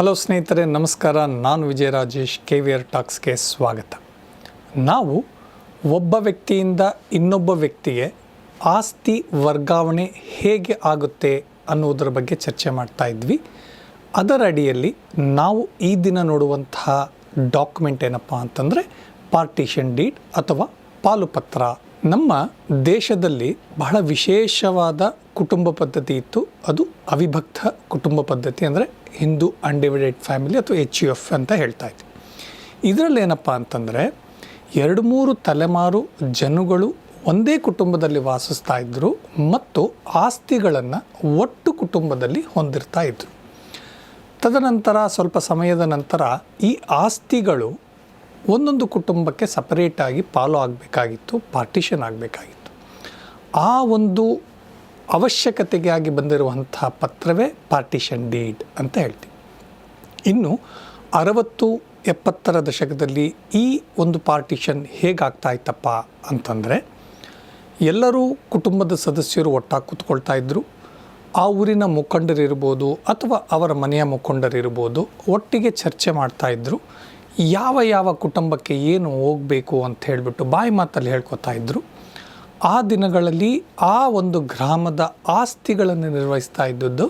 Hello ಸ್ನೇಹಿತರೆ, ನಮಸ್ಕಾರ. ನಾನು Vijaya Rajesh K V R ಟಾಕ್ಸ್ಗೆ ಸ್ವಾಗತ. ನಾವು ಒಬ್ಬ ವ್ಯಕ್ತಿಯಿಂದ ಇನ್ನೊಬ್ಬ ವ್ಯಕ್ತಿಗೆ ಆಸ್ತಿ ವರ್ಗಾವಣೆ ಹೇಗೆ ಆಗುತ್ತೆ ಅನ್ನೋದರ ಬಗ್ಗೆ ಚರ್ಚೆ ಮಾಡ್ತಾ ಇದ್ವಿ. ಅದರ ಅಡಿಯಲ್ಲಿ ನಾವು ಈ ದಿನ ನೋಡುವಂತಹ ಡಾಕ್ಯುಮೆಂಟ್ ಏನಪ್ಪ ಅಂತಂದರೆ ಪಾರ್ಟಿಷನ್ ಡೀಡ್ ಅಥವಾ ಪಾಲುಪತ್ರ. ನಮ್ಮ ದೇಶದಲ್ಲಿ ಬಹಳ ವಿಶೇಷವಾದ ಕುಟುಂಬ ಪದ್ಧತಿ ಇತ್ತು. ಅದು ಅವಿಭಕ್ತ ಕುಟುಂಬ ಪದ್ಧತಿ ಅಂದರೆ ಹಿಂದೂ ಅನ್ಡಿವೈಡೆಡ್ ಫ್ಯಾಮಿಲಿ ಅಥವಾ ಎಚ್ ಯು ಎಫ್ ಅಂತ ಹೇಳ್ತಾ ಇದ್ವಿ. ಇದರಲ್ಲಿ ಏನಪ್ಪ ಅಂತಂದರೆ ಎರಡು ಮೂರು ತಲೆಮಾರು ಜನಗಳು ಒಂದೇ ಕುಟುಂಬದಲ್ಲಿ ವಾಸಿಸ್ತಾ ಇದ್ದರು ಮತ್ತು ಆಸ್ತಿಗಳನ್ನು ಒಟ್ಟು ಕುಟುಂಬದಲ್ಲಿ ಹೊಂದಿರ್ತಾ ಇದ್ದರು ತದನಂತರ ಸ್ವಲ್ಪ ಸಮಯದ ನಂತರ ಈ ಆಸ್ತಿಗಳು ಒಂದೊಂದು ಕುಟುಂಬಕ್ಕೆ ಸಪರೇಟಾಗಿ ಪಾಲು ಆಗಬೇಕಾಗಿತ್ತು ಪಾರ್ಟಿಷನ್ ಆಗಬೇಕಾಗಿತ್ತು. ಆ ಒಂದು ಅವಶ್ಯಕತೆಗಾಗಿ ಬಂದಿರುವಂಥ ಪತ್ರವೇ ಪಾರ್ಟಿಷನ್ ಡೀಡ್ ಅಂತ ಹೇಳ್ತೀವಿ. ಇನ್ನು ಅರವತ್ತು ಎಪ್ಪತ್ತರ ದಶಕದಲ್ಲಿ ಈ ಒಂದು ಪಾರ್ಟಿಷನ್ ಹೇಗಾಗ್ತಾ ಇತ್ತಪ್ಪ ಅಂತಂದರೆ, ಎಲ್ಲರೂ ಕುಟುಂಬದ ಸದಸ್ಯರು ಒಟ್ಟಾಗಿ ಕೂತ್ಕೊಳ್ತಾ ಇದ್ದರು ಆ ಊರಿನ ಮುಖಂಡರಿರ್ಬೋದು ಅಥವಾ ಅವರ ಮನೆಯ ಮುಖಂಡರಿರ್ಬೋದು ಒಟ್ಟಿಗೆ ಚರ್ಚೆ ಮಾಡ್ತಾ ಇದ್ದರು ಯಾವ ಯಾವ ಕುಟುಂಬಕ್ಕೆ ಏನು ಹೋಗಬೇಕು ಅಂತ ಹೇಳಿಬಿಟ್ಟು ಬಾಯಿ ಮಾತಲ್ಲಿ ಹೇಳ್ಕೊತಾ ಇದ್ದರು ಆ ದಿನಗಳಲ್ಲಿ ಆ ಒಂದು ಗ್ರಾಮದ ಆಸ್ತಿಗಳನ್ನು ನಿರ್ವಹಿಸ್ತಾ ಇದ್ದದ್ದು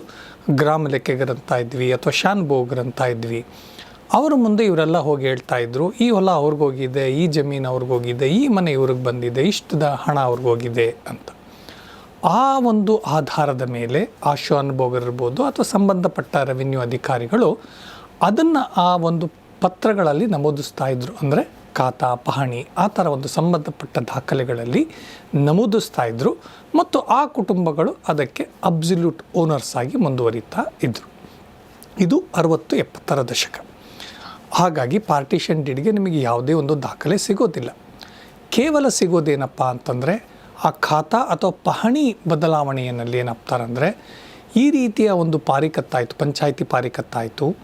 ಗ್ರಾಮ ಲೆಕ್ಕೆಗರಂತ ಇದ್ವಿ ಅಥವಾ ಶಾನ್ ಬೋಗರಂತ ಇದ್ವಿ. ಅವರ ಮುಂದೆ ಇವರೆಲ್ಲ ಹೋಗಿ ಹೇಳ್ತಾ ಇದ್ರು, ಈ ಹೊಲ ಅವ್ರಿಗೋಗಿದೆ ಈ ಜಮೀನು ಅವ್ರಿಗೋಗಿದೆ ಈ ಮನೆ ಇವ್ರಿಗೆ ಬಂದಿದೆ, ಇಷ್ಟದ ಹಣ ಅವ್ರಿಗೋಗಿದೆ ಅಂತ. ಆ ಒಂದು ಆಧಾರದ ಮೇಲೆ ಆ ಇರ್ಬೋದು ಅಥವಾ ಸಂಬಂಧಪಟ್ಟ ರೆವಿನ್ಯೂ ಅಧಿಕಾರಿಗಳು ಅದನ್ನು ಆ ಒಂದು ಪತ್ರಗಳಲ್ಲಿ ನಮೂದಿಸ್ತಾ ಇದ್ರು. ಅಂದರೆ ಖಾತಾ, ಪಹಣಿ, ಆ ಥರ ಒಂದು ಸಂಬಂಧಪಟ್ಟ ದಾಖಲೆಗಳಲ್ಲಿ ನಮೂದಿಸ್ತಾ ಇದ್ದರು ಮತ್ತು ಆ ಕುಟುಂಬಗಳು ಅದಕ್ಕೆ ಅಬ್ಸಲ್ಯೂಟ್ ಓನರ್ಸ್ ಆಗಿ ಮುಂದುವರಿತಾ ಇದ್ದರು ಇದು ಅರವತ್ತು ಎಪ್ಪತ್ತರ ದಶಕ. ಹಾಗಾಗಿ ಪಾರ್ಟಿಷನ್ ಡಿಡ್ಗೆ ನಿಮಗೆ ಯಾವುದೇ ಒಂದು ದಾಖಲೆ ಸಿಗೋದಿಲ್ಲ. ಕೇವಲ ಸಿಗೋದೇನಪ್ಪ ಅಂತಂದರೆ, ಆ ಖಾತಾ ಅಥವಾ ಪಹಣಿ ಬದಲಾವಣೆಯಲ್ಲಿ ಏನಪ್ತಾರಂದರೆ ಈ ರೀತಿಯ ಒಂದು ಪಾರಿಕತ್ತಾಯಿತು, ಪಂಚಾಯಿತಿ ಪಾರಿಕತ್ತಾಯಿತು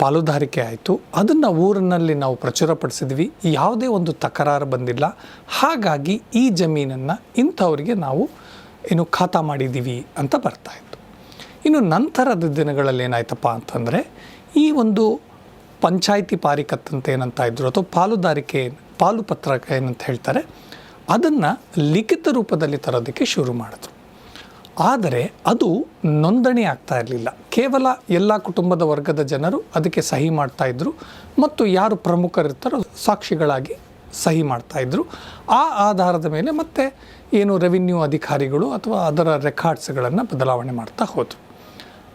ಪಾಲುದಾರಿಕೆ ಆಯಿತು. ಅದನ್ನು ಊರಿನಲ್ಲಿ ನಾವು ಪ್ರಚುರಪಡಿಸಿದ್ವಿ ಯಾವುದೇ ಒಂದು ತಕರಾರು ಬಂದಿಲ್ಲ. ಹಾಗಾಗಿ ಈ ಜಮೀನನ್ನು ಇಂಥವರಿಗೆ ನಾವು ಏನು ಖಾತಾ ಮಾಡಿದ್ದೀವಿ ಅಂತ ಬರ್ತಾ ಇತ್ತು. ಇನ್ನು ನಂತರದ ದಿನಗಳಲ್ಲಿ ಏನಾಯ್ತಪ್ಪ ಅಂತಂದರೆ, ಈ ಒಂದು ಪಂಚಾಯಿತಿ ಪಾರಿಕತ್ ಅಂತ ಏನಂತ ಇದ್ರು ಅಥವಾ ಪಾಲುದಾರಿಕೆ ಪಾಲು ಪತ್ರಕ ಏನಂತ ಹೇಳ್ತಾರೆ, ಅದನ್ನು ಲಿಖಿತ ರೂಪದಲ್ಲಿ ತರೋದಕ್ಕೆ ಶುರು ಮಾಡಿದ್ರು. ಆದರೆ ಅದು ನೋಂದಣಿ ಆಗ್ತಾ ಇರಲಿಲ್ಲ. ಕೇವಲ ಎಲ್ಲ ಕುಟುಂಬದ ವರ್ಗದ ಜನರು ಅದಕ್ಕೆ ಸಹಿ ಮಾಡ್ತಾ ಇದ್ದರು ಮತ್ತು ಯಾರು ಪ್ರಮುಖರಿರ್ತಾರೋ ಸಾಕ್ಷಿಗಳಾಗಿ ಸಹಿ ಮಾಡ್ತಾ ಇದ್ರು. ಆ ಆಧಾರದ ಮೇಲೆ ಮತ್ತೆ ಏನು ರೆವಿನ್ಯೂ ಅಧಿಕಾರಿಗಳು ಅಥವಾ ಅದರ ರೆಕಾರ್ಡ್ಸ್ಗಳನ್ನು ಬದಲಾವಣೆ ಮಾಡ್ತಾ ಹೋದರು.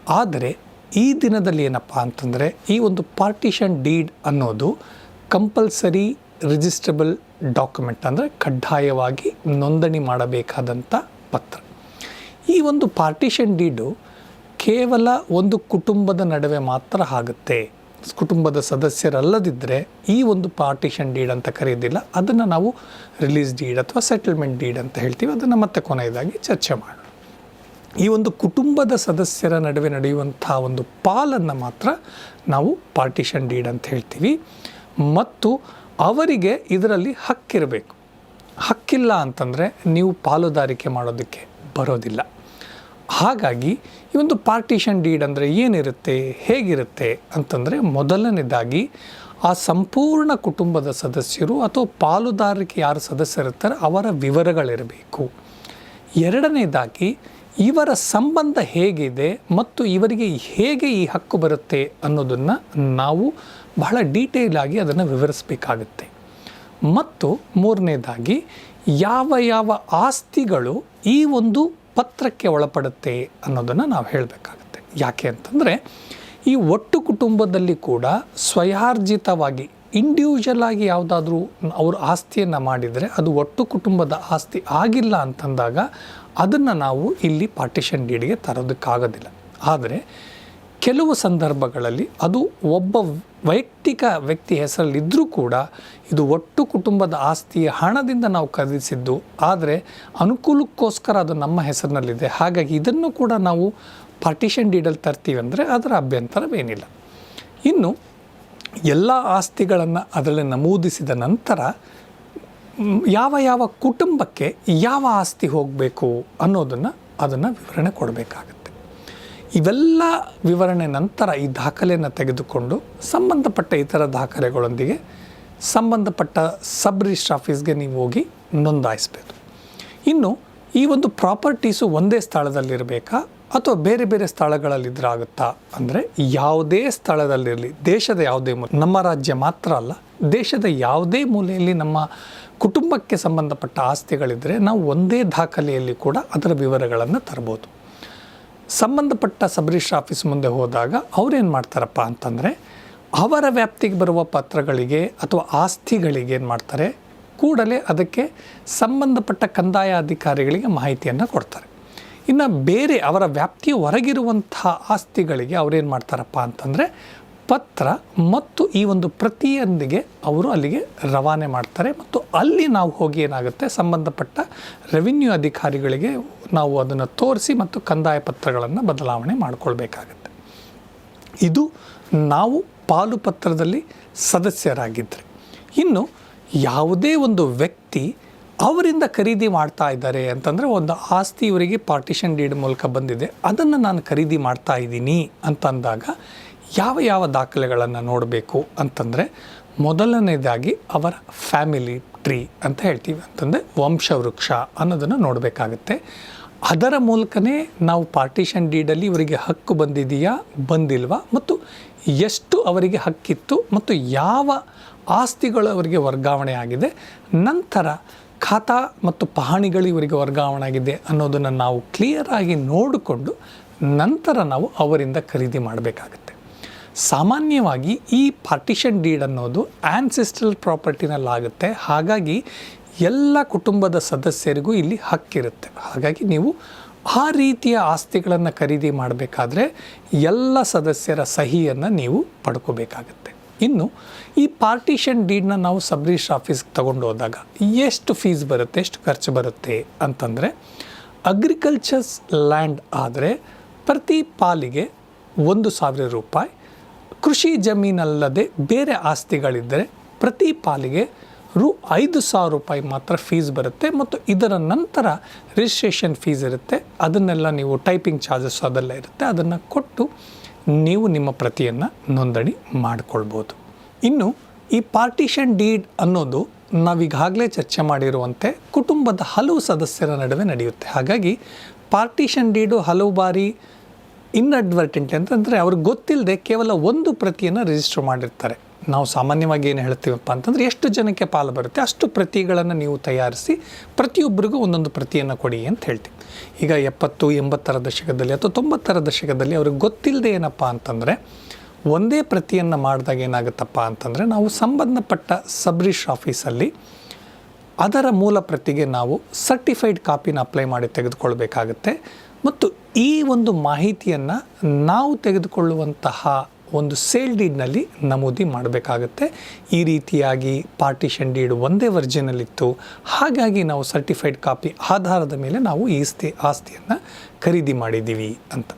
ಆದರೆ ಈ ದಿನದಲ್ಲಿ ಏನಪ್ಪ ಅಂತಂದರೆ ಈ ಒಂದು ಪಾರ್ಟಿಷನ್ ಡೀಡ್ ಅನ್ನೋದು ಕಂಪಲ್ಸರಿ ರಿಜಿಸ್ಟ್ರಬಲ್ ಡಾಕ್ಯುಮೆಂಟ್ ಅಂದರೆ ಕಡ್ಡಾಯವಾಗಿ ನೋಂದಣಿ ಮಾಡಬೇಕಾದಂಥ ಪತ್ರ. ಈ ಒಂದು ಪಾರ್ಟಿಷನ್ ಡೀಡು ಕೇವಲ ಒಂದು ಕುಟುಂಬದ ನಡುವೆ ಮಾತ್ರ ಆಗುತ್ತೆ. ಕುಟುಂಬದ ಸದಸ್ಯರಲ್ಲದಿದ್ದರೆ ಈ ಒಂದು ಪಾರ್ಟಿಷನ್ ಡೀಡ್ ಅಂತ ಕರೆಯೋದಿಲ್ಲ. ಅದನ್ನು ನಾವು ರಿಲೀಸ್ ಡೀಡ್ ಅಥವಾ ಸೆಟಲ್ಮೆಂಟ್ ಡೀಡ್ ಅಂತ ಹೇಳ್ತೀವಿ. ಅದನ್ನು ಮತ್ತೆ ಕೊನೆಯದಾಗಿ ಚರ್ಚೆ ಮಾಡೋಣ. ಈ ಒಂದು ಕುಟುಂಬದ ಸದಸ್ಯರ ನಡುವೆ ನಡೆಯುವಂಥ ಒಂದು ಪಾಲನ್ನು ಮಾತ್ರ ನಾವು ಪಾರ್ಟಿಷನ್ ಡೀಡ್ ಅಂತ ಹೇಳ್ತೀವಿ. ಮತ್ತು ಅವರಿಗೆ ಇದರಲ್ಲಿ ಹಕ್ಕಿರಬೇಕು. ಹಕ್ಕಿಲ್ಲ ಅಂತಂದರೆ ನೀವು ಪಾಲುದಾರಿಕೆ ಮಾಡೋದಕ್ಕೆ ಬರೋದಿಲ್ಲ. ಹಾಗಾಗಿ ಈ ಒಂದು ಪಾರ್ಟಿಷನ್ ಡೀಡ್ ಅಂದರೆ ಏನಿರುತ್ತೆ, ಹೇಗಿರುತ್ತೆ ಅಂತಂದರೆ ಮೊದಲನೇದಾಗಿ ಆ ಸಂಪೂರ್ಣ ಕುಟುಂಬದ ಸದಸ್ಯರು ಅಥವಾ ಪಾಲುದಾರಿಕೆ ಯಾರು ಸದಸ್ಯರಿರ್ತಾರೆ ಅವರ ವಿವರಗಳಿರಬೇಕು. ಎರಡನೇದಾಗಿ ಇವರ ಸಂಬಂಧ ಹೇಗಿದೆ ಮತ್ತು ಇವರಿಗೆ ಹೇಗೆ ಈ ಹಕ್ಕು ಬರುತ್ತೆ ಅನ್ನೋದನ್ನು ನಾವು ಬಹಳ ಡೀಟೇಲ್ ಆಗಿ ಅದನ್ನು ವಿವರಿಸಬೇಕಾಗುತ್ತೆ. ಮತ್ತು ಮೂರನೇದಾಗಿ ಯಾವ ಯಾವ ಆಸ್ತಿಗಳು ಈ ಒಂದು ಪತ್ರಕ್ಕೆ ಒಳಪಡುತ್ತೆ ಅನ್ನೋದನ್ನು ನಾವು ಹೇಳಬೇಕಾಗುತ್ತೆ. ಯಾಕೆ ಅಂತಂದರೆ, ಈ ಒಟ್ಟು ಕುಟುಂಬದಲ್ಲಿ ಕೂಡ ಸ್ವಯಾರ್ಜಿತವಾಗಿ ಇಂಡಿವಿಜುವಲ್ ಆಗಿ ಯಾವುದಾದ್ರೂ ಅವರು ಆಸ್ತಿಯನ್ನು ಮಾಡಿದರೆ ಅದು ಒಟ್ಟು ಕುಟುಂಬದ ಆಸ್ತಿ ಆಗಿಲ್ಲ ಅಂತಂದಾಗ, ಅದನ್ನು ನಾವು ಇಲ್ಲಿ ಪಾರ್ಟಿಷನ್ ಡೀಡಿಗೆ ತರೋದಕ್ಕಾಗೋದಿಲ್ಲ. ಆದರೆ ಕೆಲವು ಸಂದರ್ಭಗಳಲ್ಲಿ ಅದು ಒಬ್ಬ ವೈಯಕ್ತಿಕ ವ್ಯಕ್ತಿ ಹೆಸರಲ್ಲಿದ್ದರೂ ಕೂಡ ಇದು ಒಟ್ಟು ಕುಟುಂಬದ ಆಸ್ತಿಯ ಹಣದಿಂದ ನಾವು ಖರೀದಿಸಿದ್ದು, ಆದರೆ ಅನುಕೂಲಕ್ಕೋಸ್ಕರ ಅದು ನಮ್ಮ ಹೆಸರಿನಲ್ಲಿದೆ. ಹಾಗಾಗಿ ಇದನ್ನು ಕೂಡ ನಾವು ಪಾರ್ಟಿಷನ್ ಡೀಡಲ್ಲಿ ತರ್ತೀವಿ ಅಂದರೆ ಅದರ ಅಭ್ಯಂತರವೇನಿಲ್ಲ. ಇನ್ನು ಎಲ್ಲ ಆಸ್ತಿಗಳನ್ನು ಅದರಲ್ಲಿ ನಮೂದಿಸಿದ ನಂತರ ಯಾವ ಯಾವ ಕುಟುಂಬಕ್ಕೆ ಯಾವ ಆಸ್ತಿ ಹೋಗಬೇಕು ಅನ್ನೋದನ್ನು ಅದನ್ನು ವಿವರಣೆ ಕೊಡಬೇಕಾಗತ್ತೆ. ಇವೆಲ್ಲ ವಿವರಣೆ ನಂತರ ಈ ದಾಖಲೆಯನ್ನು ತೆಗೆದುಕೊಂಡು ಸಂಬಂಧಪಟ್ಟ ಇತರ ದಾಖಲೆಗಳೊಂದಿಗೆ ಸಂಬಂಧಪಟ್ಟ ಸಬ್ ರಿಜಿಸ್ಟ್ರ್ ಆಫೀಸ್ಗೆ ನೀವು ಹೋಗಿ ನೋಂದಾಯಿಸಬೇಕು. ಇನ್ನು ಈ ಒಂದು ಪ್ರಾಪರ್ಟೀಸು ಒಂದೇ ಸ್ಥಳದಲ್ಲಿರಬೇಕಾ ಅಥವಾ ಬೇರೆ ಬೇರೆ ಸ್ಥಳಗಳಲ್ಲಿದ್ದರಾಗುತ್ತಾ ಅಂದರೆ ಯಾವುದೇ ಸ್ಥಳದಲ್ಲಿರಲಿ, ದೇಶದ ಯಾವುದೇ ಮೂಲೆ, ನಮ್ಮ ರಾಜ್ಯ ಮಾತ್ರ ಅಲ್ಲ, ದೇಶದ ಯಾವುದೇ ಮೂಲೆಯಲ್ಲಿ ನಮ್ಮ ಕುಟುಂಬಕ್ಕೆ ಸಂಬಂಧಪಟ್ಟ ಆಸ್ತಿಗಳಿದ್ದರೆ ನಾವು ಒಂದೇ ದಾಖಲೆಯಲ್ಲಿ ಕೂಡ ಅದರ ವಿವರಗಳನ್ನು ತರ್ಬೋದು. ಸಂಬಂಧಪಟ್ಟ ಸಬ್ ರಿಜಿಸ್ಟ್ರ್ ಆಫೀಸ್ ಮುಂದೆ ಹೋದಾಗ ಅವ್ರೇನು ಮಾಡ್ತಾರಪ್ಪ ಅಂತಂದರೆ, ಅವರ ವ್ಯಾಪ್ತಿಗೆ ಬರುವ ಪತ್ರಗಳಿಗೆ ಅಥವಾ ಆಸ್ತಿಗಳಿಗೆ ಏನು ಮಾಡ್ತಾರೆ? ಕೂಡಲೇ ಅದಕ್ಕೆ ಸಂಬಂಧಪಟ್ಟ ಕಂದಾಯ ಅಧಿಕಾರಿಗಳಿಗೆ ಮಾಹಿತಿಯನ್ನು ಕೊಡ್ತಾರೆ. ಇನ್ನು ಬೇರೆ ಅವರ ವ್ಯಾಪ್ತಿಯ ಹೊರಗಿರುವಂತಹ ಆಸ್ತಿಗಳಿಗೆ ಅವ್ರೇನು ಮಾಡ್ತಾರಪ್ಪ ಅಂತಂದರೆ ಪತ್ರ ಮತ್ತು ಈ ಒಂದು ಪ್ರತಿಯೊಂದಿಗೆ ಅವರು ಅಲ್ಲಿಗೆ ರವಾನೆ ಮಾಡ್ತಾರೆ ಮತ್ತು ಅಲ್ಲಿ ನಾವು ಹೋಗಿ ಏನಾಗುತ್ತೆ? ಸಂಬಂಧಪಟ್ಟ ರೆವಿನ್ಯೂ ಅಧಿಕಾರಿಗಳಿಗೆ ನಾವು ಅದನ್ನು ತೋರಿಸಿ ಮತ್ತು ಕಂದಾಯ ಪತ್ರಗಳನ್ನು ಬದಲಾವಣೆ ಮಾಡಿಕೊಳ್ಬೇಕಾಗತ್ತೆ. ಇದು ನಾವು ಪಾಲು ಪತ್ರದಲ್ಲಿ ಸದಸ್ಯರಾಗಿದ್ದರೆ ಇನ್ನು ಯಾವುದೇ ಒಂದು ವ್ಯಕ್ತಿ ಅವರಿಂದ ಖರೀದಿ ಮಾಡ್ತಾ ಇದ್ದಾರೆ ಅಂತಂದರೆ ಒಂದು ಆಸ್ತಿ ಇವರಿಗೆ ಪಾರ್ಟಿಷನ್ ಡೀಡ್ ಮೂಲಕ ಬಂದಿದೆ. ಅದನ್ನು ನಾನು ಖರೀದಿ ಮಾಡ್ತಾ ಇದ್ದೀನಿ ಅಂತಂದಾಗ ಯಾವ ಯಾವ ದಾಖಲೆಗಳನ್ನು ನೋಡಬೇಕು ಅಂತಂದರೆ ಮೊದಲನೇದಾಗಿ ಅವರ ಫ್ಯಾಮಿಲಿ ಟ್ರೀ ಅಂತ ಹೇಳ್ತೀವಿ. ಅಂತಂದರೆ ವಂಶವೃಕ್ಷ ಅನ್ನೋದನ್ನು ನೋಡಬೇಕಾಗತ್ತೆ. ಅದರ ಮೂಲಕನೇ ನಾವು ಪಾರ್ಟಿಷನ್ ಡೀಡಲ್ಲಿ ಇವರಿಗೆ ಹಕ್ಕು ಬಂದಿದೆಯಾ, ಬಂದಿಲ್ವಾ, ಮತ್ತು ಎಷ್ಟು ಅವರಿಗೆ ಹಕ್ಕಿತ್ತು, ಮತ್ತು ಯಾವ ಆಸ್ತಿಗಳು ಅವರಿಗೆ ವರ್ಗಾವಣೆ ಆಗಿದೆ, ನಂತರ ಖಾತಾ ಮತ್ತು ಪಹಣಿಗಳು ಇವರಿಗೆ ವರ್ಗಾವಣೆ ಆಗಿದೆ ಅನ್ನೋದನ್ನು ನಾವು ಕ್ಲಿಯರಾಗಿ ನೋಡಿಕೊಂಡು ನಂತರ ನಾವು ಅವರಿಂದ ಖರೀದಿ ಮಾಡಬೇಕಾಗತ್ತೆ. ಸಾಮಾನ್ಯವಾಗಿ ಈ ಪಾರ್ಟಿಷನ್ ಡೀಡ್ ಅನ್ನೋದು ಆ್ಯನ್ಸಿಸ್ಟ್ರಲ್ ಪ್ರಾಪರ್ಟಿನಲ್ಲಾಗುತ್ತೆ ಹಾಗಾಗಿ ಎಲ್ಲ ಕುಟುಂಬದ ಸದಸ್ಯರಿಗೂ ಇಲ್ಲಿ ಹಕ್ಕಿರುತ್ತೆ ಹಾಗಾಗಿ ನೀವು ಆ ರೀತಿಯ ಆಸ್ತಿಗಳನ್ನು ಖರೀದಿ ಮಾಡಬೇಕಾದ್ರೆ ಎಲ್ಲ ಸದಸ್ಯರ ಸಹಿಯನ್ನು ನೀವು ಪಡ್ಕೋಬೇಕಾಗತ್ತೆ. ಇನ್ನು ಈ ಪಾರ್ಟಿಷನ್ ಡೀಡ್ನ ನಾವು ಸಬ್ ಆಫೀಸ್ಗೆ ತಗೊಂಡು ಹೋದಾಗ ಎಷ್ಟು ಫೀಸ್ ಬರುತ್ತೆ, ಎಷ್ಟು ಖರ್ಚು ಬರುತ್ತೆ ಅಂತಂದರೆ ಅಗ್ರಿಕಲ್ಚರ್ಸ್ ಲ್ಯಾಂಡ್ ಆದರೆ ಪ್ರತಿ ಪಾಲಿಗೆ ಒಂದು ಸಾವಿರ ರೂಪಾಯಿ ಕೃಷಿ ಜಮೀನಲ್ಲದೆ ಬೇರೆ ಆಸ್ತಿಗಳಿದ್ದರೆ ಪ್ರತಿ ಪಾಲಿಗೆ ರು ಐದು ಸಾವಿರ ರೂಪಾಯಿ ಮಾತ್ರ ಫೀಸ್ ಬರುತ್ತೆ ಮತ್ತು ಇದರ ನಂತರ ರಿಜಿಸ್ಟ್ರೇಷನ್ ಫೀಸ್ ಇರುತ್ತೆ. ಅದನ್ನೆಲ್ಲ ನೀವು ಟೈಪಿಂಗ್ ಚಾರ್ಜಸ್ ಅದೆಲ್ಲ ಇರುತ್ತೆ. ಅದನ್ನು ಕೊಟ್ಟು ನೀವು ನಿಮ್ಮ ಪ್ರತಿಯನ್ನು ನೋಂದಣಿ ಮಾಡಿಕೊಳ್ಬೋದು. ಇನ್ನು ಈ ಪಾರ್ಟಿಷನ್ ಡೀಡ್ ಅನ್ನೋದು ನಾವೀಗಾಗಲೇ ಚರ್ಚೆ ಮಾಡಿರುವಂತೆ ಕುಟುಂಬದ ಹಲವು ಸದಸ್ಯರ ನಡುವೆ ನಡೆಯುತ್ತೆ. ಹಾಗಾಗಿ ಪಾರ್ಟಿಷನ್ ಡೀಡು ಹಲವು ಬಾರಿ ಇನ್ಅಡ್ವರ್ಟೆಂಟ್ ಅಂತಂದರೆ ಅವ್ರಿಗೆ ಗೊತ್ತಿಲ್ಲದೆ ಕೇವಲ ಒಂದು ಪ್ರತಿಯನ್ನು ರಿಜಿಸ್ಟರ್ ಮಾಡಿರ್ತಾರೆ. ನಾವು ಸಾಮಾನ್ಯವಾಗಿ ಏನು ಹೇಳ್ತೀವಪ್ಪ ಅಂತಂದರೆ ಎಷ್ಟು ಜನಕ್ಕೆ ಪಾಲು ಬರುತ್ತೆ ಅಷ್ಟು ಪ್ರತಿಗಳನ್ನು ನೀವು ತಯಾರಿಸಿ ಪ್ರತಿಯೊಬ್ಬರಿಗೂ ಒಂದೊಂದು ಪ್ರತಿಯನ್ನು ಕೊಡಿ ಅಂತ ಹೇಳ್ತೀವಿ. ಈಗ ಎಪ್ಪತ್ತು, ಎಂಬತ್ತರ ದಶಕದಲ್ಲಿ ಅಥವಾ ತೊಂಬತ್ತರ ದಶಕದಲ್ಲಿ ಅವ್ರಿಗೆ ಗೊತ್ತಿಲ್ಲದೆ ಏನಪ್ಪ ಅಂತಂದರೆ ಒಂದೇ ಪ್ರತಿಯನ್ನು ಮಾಡಿದಾಗ ಏನಾಗುತ್ತಪ್ಪ ಅಂತಂದರೆ ನಾವು ಸಂಬಂಧಪಟ್ಟ ಸಬ್ ರಿಜಿಸ್ಟ್ರ್ ಆಫೀಸಲ್ಲಿ ಅದರ ಮೂಲ ಪ್ರತಿಗೆ ನಾವು ಸರ್ಟಿಫೈಡ್ ಕಾಪಿನ ಅಪ್ಲೈ ಮಾಡಿ ತೆಗೆದುಕೊಳ್ಬೇಕಾಗತ್ತೆ. ಮತ್ತು ಈ ಒಂದು ಮಾಹಿತಿಯನ್ನು ನಾವು ತೆಗೆದುಕೊಳ್ಳುವಂತಹ ಒಂದು ಸೇಲ್ ಡೀಡ್ನಲ್ಲಿ ನಮೂದಿ ಮಾಡಬೇಕಾಗತ್ತೆ. ಈ ರೀತಿಯಾಗಿ ಪಾರ್ಟಿಷನ್ ಡೀಡ್ ಒಂದೇ ವರ್ಜಿನಲ್ಲಿತ್ತು ಹಾಗಾಗಿ ನಾವು ಸರ್ಟಿಫೈಡ್ ಕಾಪಿ ಆಧಾರದ ಮೇಲೆ ನಾವು ಈ ಸ್ತಿ ಆಸ್ತಿಯನ್ನು ಖರೀದಿ ಮಾಡಿದ್ದೀವಿ ಅಂತ.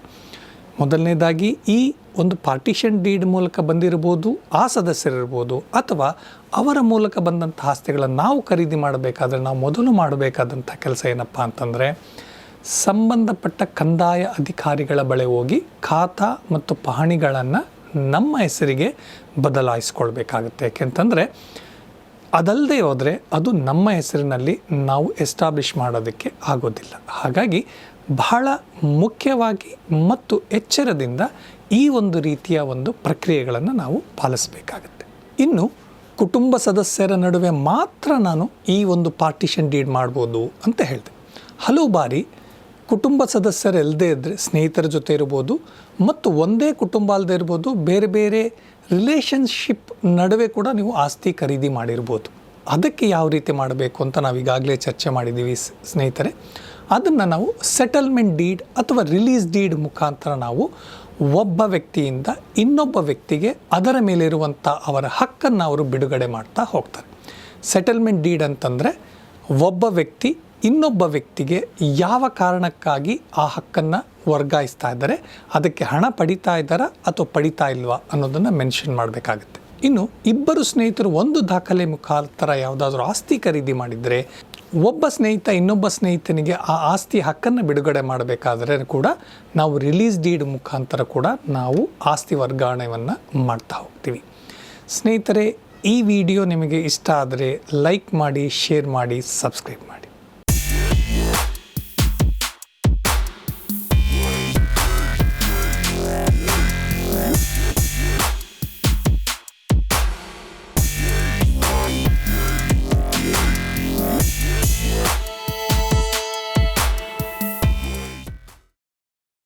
ಮೊದಲನೇದಾಗಿ ಈ ಒಂದು ಪಾರ್ಟಿಷನ್ ಡೀಡ್ ಮೂಲಕ ಬಂದಿರ್ಬೋದು ಆ ಸದಸ್ಯರಿರ್ಬೋದು, ಅಥವಾ ಅವರ ಮೂಲಕ ಬಂದಂಥ ಆಸ್ತಿಗಳನ್ನು ನಾವು ಖರೀದಿ ಮಾಡಬೇಕಾದ್ರೆ ನಾವು ಮೊದಲು ಮಾಡಬೇಕಾದಂಥ ಕೆಲಸ ಏನಪ್ಪ ಅಂತಂದರೆ ಸಂಬಂಧಪಟ್ಟ ಕಂದಾಯ ಅಧಿಕಾರಿಗಳ ಬಳಿ ಹೋಗಿ ಖಾತಾ ಮತ್ತು ಪಹಣಿಗಳನ್ನು ನಮ್ಮ ಹೆಸರಿಗೆ ಬದಲಾಯಿಸ್ಕೊಳ್ಬೇಕಾಗುತ್ತೆ. ಯಾಕೆಂತಂದರೆ ಅದಲ್ಲದೆ ಹೋದರೆ ಅದು ನಮ್ಮ ಹೆಸರಿನಲ್ಲಿ ನಾವು ಎಸ್ಟಾಬ್ಲಿಷ್ ಮಾಡೋದಕ್ಕೆ ಆಗೋದಿಲ್ಲ. ಹಾಗಾಗಿ ಬಹಳ ಮುಖ್ಯವಾಗಿ ಮತ್ತು ಎಚ್ಚರದಿಂದ ಈ ಒಂದು ರೀತಿಯ ಒಂದು ಪ್ರಕ್ರಿಯೆಗಳನ್ನು ನಾವು ಪಾಲಿಸಬೇಕಾಗತ್ತೆ. ಇನ್ನು ಕುಟುಂಬ ಸದಸ್ಯರ ನಡುವೆ ಮಾತ್ರ ನಾನು ಈ ಒಂದು ಪಾರ್ಟಿಷನ್ ಡೀಡ್ ಮಾಡ್ಬೋದು ಅಂತ ಹೇಳಿದೆ. ಹಲವು ಬಾರಿ ಕುಟುಂಬ ಸದಸ್ಯರಲ್ಲದೇ ಇದ್ದರೆ ಸ್ನೇಹಿತರ ಜೊತೆ ಇರ್ಬೋದು, ಮತ್ತು ಒಂದೇ ಕುಟುಂಬ ಅಲ್ಲದೆ ಇರ್ಬೋದು, ಬೇರೆ ಬೇರೆ ರಿಲೇಷನ್ಶಿಪ್ ನಡುವೆ ಕೂಡ ನೀವು ಆಸ್ತಿ ಖರೀದಿ ಮಾಡಿರ್ಬೋದು. ಅದಕ್ಕೆ ಯಾವ ರೀತಿ ಮಾಡಬೇಕು ಅಂತ ನಾವು ಈಗಾಗಲೇ ಚರ್ಚೆ ಮಾಡಿದ್ದೀವಿ ಸ್ನೇಹಿತರೆ. ಅದನ್ನು ನಾವು ಸೆಟಲ್ಮೆಂಟ್ ಡೀಡ್ ಅಥವಾ ರಿಲೀಸ್ ಡೀಡ್ ಮುಖಾಂತರ ನಾವು ಒಬ್ಬ ವ್ಯಕ್ತಿಯಿಂದ ಇನ್ನೊಬ್ಬ ವ್ಯಕ್ತಿಗೆ ಅದರ ಮೇಲಿರುವಂಥ ಅವರ ಹಕ್ಕನ್ನು ಅವರು ಬಿಡುಗಡೆ ಮಾಡ್ತಾ ಹೋಗ್ತಾರೆ. ಸೆಟಲ್ಮೆಂಟ್ ಡೀಡ್ ಅಂತಂದರೆ ಒಬ್ಬ ವ್ಯಕ್ತಿ ಇನ್ನೊಬ್ಬ ವ್ಯಕ್ತಿಗೆ ಯಾವ ಕಾರಣಕ್ಕಾಗಿ ಆ ಹಕ್ಕನ್ನು ವರ್ಗಾಯಿಸ್ತಾ ಇದ್ದಾರೆ, ಅದಕ್ಕೆ ಹಣ ಪಡಿತಾ ಇದ್ದಾರಾ ಅಥವಾ ಪಡಿತಾ ಇಲ್ವಾ ಅನ್ನೋದನ್ನು ಮೆನ್ಷನ್ ಮಾಡಬೇಕಾಗುತ್ತೆ. ಇನ್ನು ಇಬ್ಬರು ಸ್ನೇಹಿತರು ಒಂದು ದಾಖಲೆ ಮುಖಾಂತರ ಯಾವುದಾದ್ರೂ ಆಸ್ತಿ ಖರೀದಿ ಮಾಡಿದರೆ, ಒಬ್ಬ ಸ್ನೇಹಿತ ಇನ್ನೊಬ್ಬ ಸ್ನೇಹಿತನಿಗೆ ಆ ಆಸ್ತಿ ಹಕ್ಕನ್ನು ಬಿಡುಗಡೆ ಮಾಡಬೇಕಾದ್ರೆ ಕೂಡ ನಾವು ರಿಲೀಸ್ ಡೀಡ್ ಮುಖಾಂತರ ಕೂಡ ನಾವು ಆಸ್ತಿ ವರ್ಗಾವಣೆಯನ್ನು ಮಾಡ್ತಾ ಹೋಗ್ತೀವಿ. ಸ್ನೇಹಿತರೆ, ಈ ವಿಡಿಯೋ ನಿಮಗೆ ಇಷ್ಟ ಆದರೆ ಲೈಕ್ ಮಾಡಿ ಶೇರ್ ಮಾಡಿ ಸಬ್ಸ್ಕ್ರೈಬ್ ಮಾಡಿ.